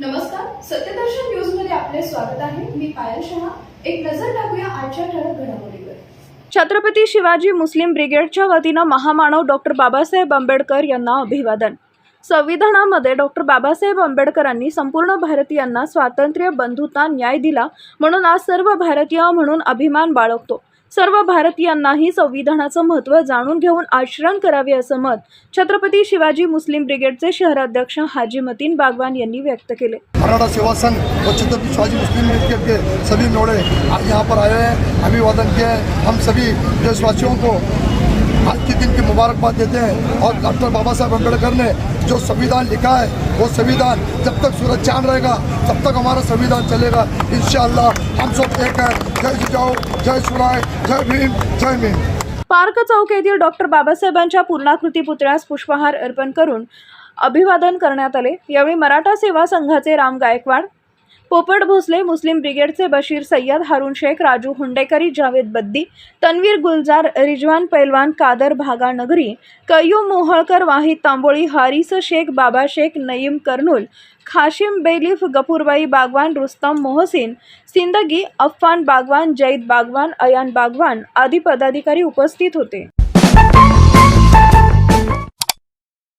नमस्कार सत्यदर्शन न्यूजमध्ये आपले स्वागत आहे. मी पायल शहा. एक नजर टाकूया आजच्या ठळक घडामोडीवर. छत्रपती शिवाजी मुस्लिम ब्रिगेडच्या वतीनं महामानव डॉक्टर बाबासाहेब आंबेडकर यांना अभिवादन. संविधानामध्ये डॉक्टर बाबासाहेब आंबेडकरांनी संपूर्ण भारतीयांना स्वातंत्र्य बंधुता न्याय दिला म्हणून आज सर्व भारतीय म्हणून अभिमान बाळगतो. सर्व भारतीयांनाही संविधानाचं महत्त्व जाणून घेऊन आचरण करावे असं मत छत्रपती शिवाजी मुस्लिम ब्रिगेडचे शहराध्यक्ष हाजी मतीन बागवान यांनी व्यक्त केले. मराठा सेवा संघ व छत्रपति शिवाजी मुस्लिम लीग के, सभी नोड़े यहाँ पर आए हैं अभिवादन किए हम सभी देशवासियों को आज के दिन की मुबारकबाद देते हैं। और डॉक्टर बाबा साहब अम्बेडकर ने जो संविधान लिखा है वो संविधान जब तक सूरज चांद रहेगा तब तक हमारा संविधान चलेगा। इन हम सब एक है। जय जिजाऊ जय सुराय जय भीम जय भीम। पार्क चौक येथील डॉक्टर बाबासाहेबांच्या पूर्णाकृती पुतळ्यास पुष्पहार अर्पण करून अभिवादन करण्यात आले. यावेळी मराठा सेवा संघाचे राम गायकवाड पोपट भोसले मुस्लिम ब्रिगेडचे बशीर सय्यद हारून शेख राजू हुंडेकरी जावेद बद्दी तन्वीर गुलजार रिजवान पैलवान कादर भागा नगरी कय्यूम मोहळकर वाहिद तांबोळी हारिस शेख बाबा शेख नईम कर्नूल खाशिम बेलिफ गफूरबाई बागवान रुस्तम मोहसिन सिंदगी अफ्फान बागवान जैद बागवान अयान बागवान आदी पदाधिकारी उपस्थित होते.